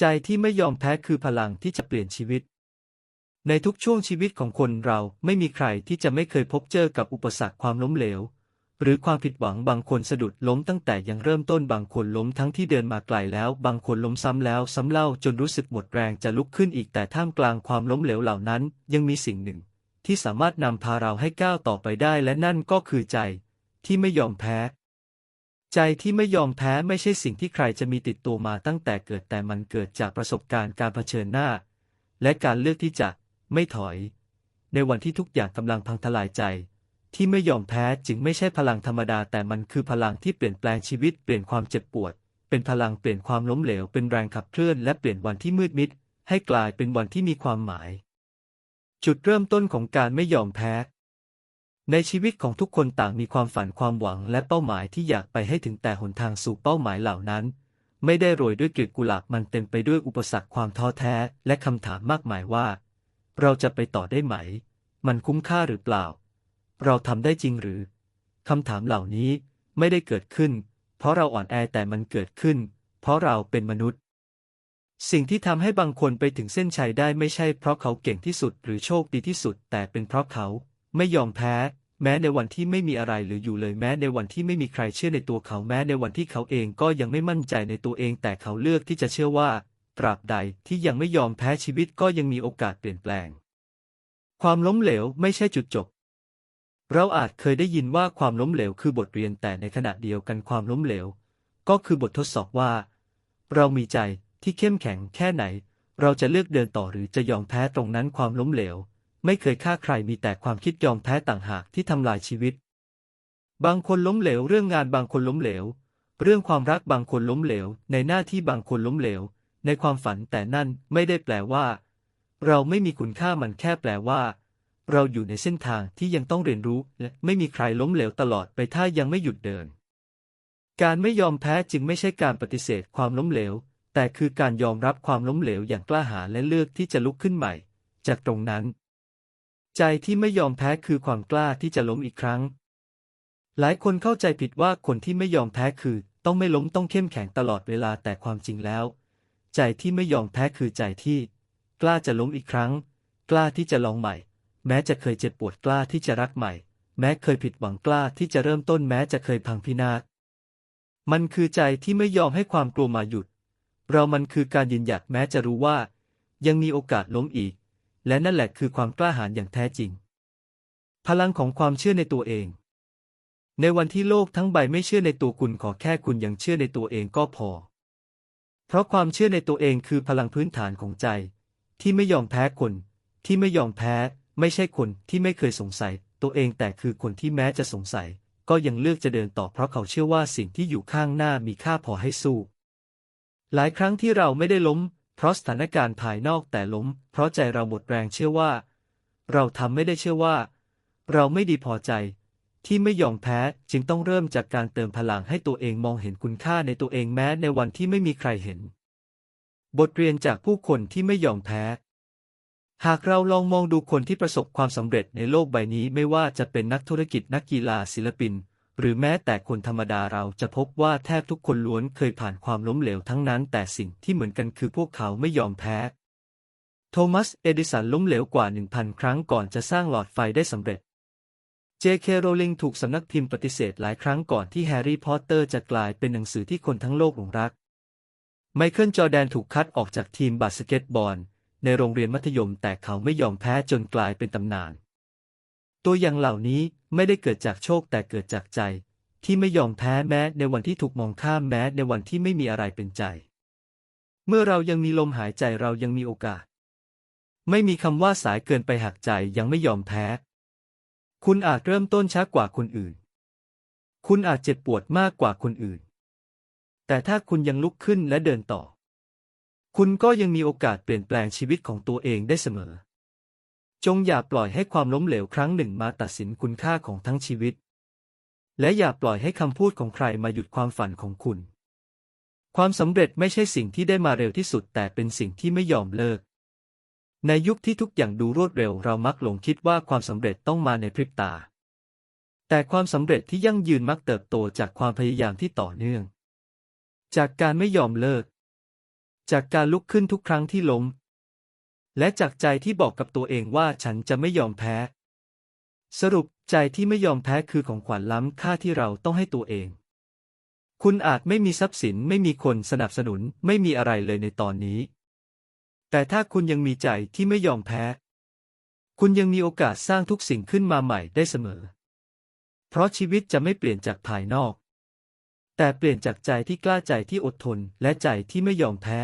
ใจที่ไม่ยอมแพ้คือพลังที่จะเปลี่ยนชีวิต ในทุกช่วงชีวิตของคนเราไม่มีใครที่จะไม่เคยพบเจอกับอุปสรรคความล้มเหลว หรือความผิดหวังบางคนสะดุดล้มตั้งแต่ยังเริ่มต้นบางคนล้มทั้งที่เดินมาไกลแล้ว บางคนล้มซ้ำแล้วซ้ำเล่าจนรู้สึกหมดแรงจะลุกขึ้นอีกแต่ท่ามกลางความล้มเหลวเหล่านั้น ยังมีสิ่งหนึ่ง ที่สามารถนำพาเราให้ก้าวต่อไปได้และนั่นก็คือใจที่ไม่ยอมแพ้ ใจที่ไม่ยอมแพ้ไม่ใช่สิ่งที่ใครจะมีติดตัวมาตั้งแต่เกิดแต่มันเกิดจากประสบการณ์การเผชิญหน้า และการเลือกที่จะไม่ถอย ในวันที่ทุกอย่างกำลังพังทลายใจ ที่ไม่ยอมแพ้จึงไม่ใช่พลังธรรมดา แต่มันคือพลังที่เปลี่ยนแปลงชีวิตเปลี่ยนความเจ็บปวด เป็นพลังเปลี่ยนความล้มเหลวเป็นแรงขับเคลื่อนและเปลี่ยนวันที่มืดมิด ให้กลายเป็นวันที่มีความหมาย จุดเริ่มต้นของการไม่ยอมแพ้ ในชีวิตของทุกคนต่างมีความฝันความหวังและเป้าหมายที่อยากไปให้ถึงแต่หนทางสู่เป้าหมายเหล่านั้น ไม่ได้โรยด้วยกลีบกุหลาบมันเต็มไปด้วยอุปสรรคความท้อแท้ และคำถามมากมายว่า เราจะไปต่อได้ไหม มันคุ้มค่าหรือเปล่า เราทำได้จริงหรือคำถามเหล่านี้ไม่ได้เกิดขึ้น เพราะเราอ่อนแอแต่มันเกิดขึ้น เพราะเราเป็นมนุษย์ สิ่งที่ทำให้บางคนไปถึงเส้นชัยได้ไม่ใช่เพราะเขาเก่งที่สุดหรือโชคดีที่สุด แต่เป็นเพราะเขาไม่ยอมแพ้ แม้ในวันที่ไม่มีอะไรหรืออยู่เลย แม้ในวันที่ไม่มีใครเชื่อในตัวเขา แม้ในวันที่เขาเองก็ยังไม่มั่นใจในตัวเอง แต่เขาเลือกที่จะเชื่อว่า ตราบใดที่ยังไม่ยอมแพ้ชีวิตก็ยังมีโอกาสเปลี่ยนแปลง ความล้มเหลวไม่ใช่จุดจบ เราอาจเคยได้ยินว่าความล้มเหลวคือบทเรียนแต่ในขณะเดียวกันความล้มเหลว ก็คือบททดสอบว่า เรามีใจที่เข้มแข็งแค่ไหน เราจะเลือกเดินต่อหรือจะยอมแพ้ตรงนั้นความล้มเหลว ไม่เคยฆ่าใครมีแต่ความคิดยอมแพ้ต่างหากที่ทำลายชีวิต บางคนล้มเหลวเรื่องงานบางคนล้มเหลว เรื่องความรักบางคนล้มเหลว ในหน้าที่บางคนล้มเหลว ในความฝันแต่นั่นไม่ได้แปลว่า เราไม่มีคุณค่ามันแค่แปลว่า เราอยู่ในเส้นทางที่ยังต้องเรียนรู้และไม่มีใครล้มเหลวตลอดไปถ้ายังไม่หยุดเดิน การไม่ยอมแพ้จึงไม่ใช่การปฏิเสธความล้มเหลว แต่คือการยอมรับความล้มเหลวอย่างกล้าหาญและเลือกที่จะลุกขึ้นใหม่ จากตรงนั้น ใจที่ไม่ยอมแพ้คือความกล้าที่จะล้มอีกครั้ง หลายคนเข้าใจผิดว่าคนที่ไม่ยอมแพ้คือ ต้องไม่ล้มต้องเข้มแข็งตลอดเวลาแต่ความจริงแล้ว ใจที่ไม่ยอมแพ้คือใจที่ กล้าจะล้มอีกครั้ง กล้าที่จะลองใหม่ แม้จะเคยเจ็บปวดกล้าที่จะรักใหม่ แม้เคยผิดหวังกล้าที่จะเริ่มต้นแม้จะเคยพังพินาศมันคือใจที่ไม่ยอมให้ความกลัวมาหยุด เรามันคือการยืนหยัดแม้จะรู้ว่า ยังมีโอกาสล้มอีก และนั่นแหละคือความกล้าหาญอย่างแท้จริง พลังของความเชื่อในตัวเอง ในวันที่โลกทั้งใบไม่เชื่อในตัวคุณขอแค่คุณยังเชื่อในตัวเองก็พอ เพราะความเชื่อในตัวเองคือพลังพื้นฐานของใจ ที่ไม่ยอมแพ้คน ที่ไม่ยอมแพ้ ไม่ใช่คนที่ไม่เคยสงสัย ตัวเองแต่คือคนที่แม้จะสงสัย ก็ยังเลือกจะเดินต่อเพราะเขาเชื่อว่าสิ่งที่อยู่ข้างหน้ามีค่าพอให้สู้ หลายครั้งที่เราไม่ได้ล้ม เพราะสถานการณ์ภายนอกแต่ล้ม เพราะใจเราหมดแรงเชื่อว่า เราทำไม่ได้เชื่อว่า เราไม่ดีพอใจ ที่ไม่ยอมแพ้จึงต้องเริ่มจากการเติมพลังให้ตัวเองมองเห็นคุณค่าในตัวเองแม้ในวันที่ไม่มีใครเห็น บทเรียนจากผู้คนที่ไม่ยอมแพ้หากเราลองมองดูคนที่ประสบความสำเร็จในโลกใบนี้ไม่ว่าจะเป็นนักธุรกิจนักกีฬาศิลปิน หรือแม้แต่คนธรรมดาเราจะพบว่าแทบทุกคนล้วนเคยผ่านความล้มเหลวทั้งนั้น แต่สิ่งที่เหมือนกันคือพวกเขาไม่ยอมแพ้ โทมัส เอดิสันล้มเหลวกว่า 1,000 ครั้งก่อนจะสร้างหลอดไฟได้สำเร็จ J.K. Rowling ถูกสำนักพิมพ์ปฏิเสธหลายครั้งก่อนที่แฮร์รี่พอตเตอร์จะกลายเป็นหนังสือที่คนทั้งโลกหลงรัก ไมเคิลจอแดนถูกคัดออกจากทีมบาสเกตบอล ในโรงเรียนมัธยมแต่เขาไม่ยอมแพ้จนกลายเป็นตำนาน ตัวอย่างเหล่านี้ไม่ได้เกิดจากโชคแต่เกิดจากใจ ที่ไม่ยอมแพ้แม้ในวันที่ถูกมองข้ามแม้ในวันที่ไม่มีอะไรเป็นใจ เมื่อเรายังมีลมหายใจเรายังมีโอกาส ไม่มีคำว่าสายเกินไปหักใจยังไม่ยอมแพ้ คุณอาจเริ่มต้นช้ากว่าคนอื่น คุณอาจเจ็บปวดมากกว่าคนอื่น แต่ถ้าคุณยังลุกขึ้นและเดินต่อ คุณก็ยังมีโอกาสเปลี่ยนแปลงชีวิตของตัวเองได้เสมอ จงอย่าปล่อยให้ความล้มเหลวครั้งหนึ่งมาตัดสินคุณค่าของทั้งชีวิต และอย่าปล่อยให้คำพูดของใครมาหยุดความฝันของคุณ ความสำเร็จไม่ใช่สิ่งที่ได้มาเร็วที่สุด แต่เป็นสิ่งที่ไม่ยอมเลิก ในยุคที่ทุกอย่างดูรวดเร็วเรามักหลงคิดว่าความสำเร็จต้องมาในพริบตา แต่ความสำเร็จที่ยั่งยืนมักเติบโตจากความพยายามที่ต่อเนื่อง จากการไม่ยอมเลิก จากการลุกขึ้นทุกครั้งที่ล้ม และจากใจที่บอกกับตัวเองว่าฉันจะไม่ยอมแพ้ สรุปใจที่ไม่ยอมแพ้คือของขวัญล้ำค่าที่เราต้องให้ตัวเอง คุณอาจไม่มีทรัพย์สินไม่มีคนสนับสนุนไม่มีอะไรเลยในตอนนี้ แต่ถ้าคุณยังมีใจที่ไม่ยอมแพ้ คุณยังมีโอกาสสร้างทุกสิ่งขึ้นมาใหม่ได้เสมอ เพราะชีวิตจะไม่เปลี่ยนจากภายนอก แต่เปลี่ยนจากใจที่กล้าใจที่อดทนและใจที่ไม่ยอมแพ้